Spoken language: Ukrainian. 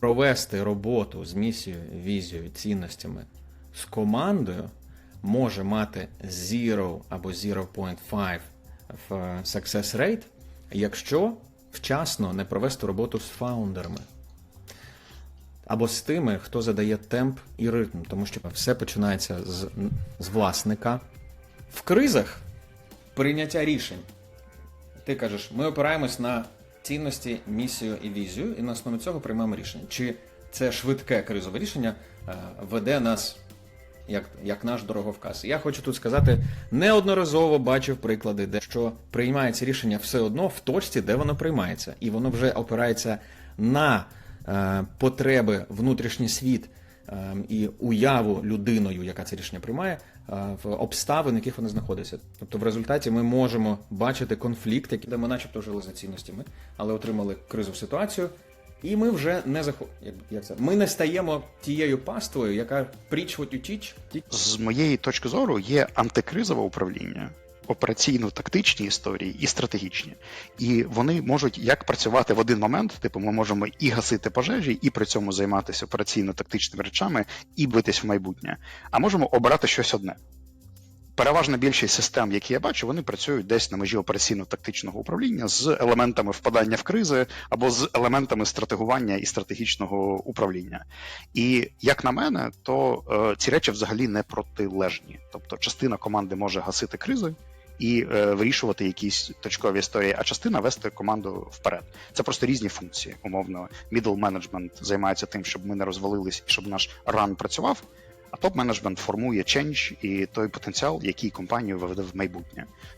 провести роботу з місією, візією, цінностями з командою може мати 0 або 0.5 в success rate, якщо вчасно не провести роботу з фаундерами. Або з тими, хто задає темп і ритм, тому що все починається з, з власника. В кризах прийняття рішень. Ти кажеш, ми опираємось на цінності, місію і візію, і на основі цього приймаємо рішення. Чи це швидке кризове рішення е, веде нас як, як наш дороговказ? Я хочу тут сказати, неодноразово бачив приклади, де що приймається рішення все одно в точці, де воно приймається, і воно вже опирається на е, потреби внутрішній світ і уяву людиною, яка це рішення приймає, е, в обставин, в яких вони знаходяться. Тобто, в результаті ми можемо бачити конфлікт, який де ми, начебто, жили за цінностями, але отримали кризову ситуацію. І ми вже не захо... як, це? Ми не стаємо тією паствою, яка teach, З моєї точки зору є антикризове управління, операційно-тактичні історії і стратегічні. І вони можуть як працювати в один момент, типу, ми можемо і гасити пожежі, і при цьому займатися операційно-тактичними речами, і битись в майбутнє. А можемо обирати щось одне. Переважна більшість систем, які я бачу, вони працюють десь на межі операційно-тактичного управління з елементами впадання в кризи або з елементами стратегування і стратегічного управління. І як на мене, то е, ці речі взагалі не протилежні. Тобто, частина команди може гасити кризи і е, вирішувати якісь точкові історії, а частина вести команду вперед. Це просто різні функції. Умовно, middle management займається тим, щоб ми не розвалились і щоб наш ран працював. А топ-менеджмент формує чендж і той потенціал, який компанію виведе в майбутнє.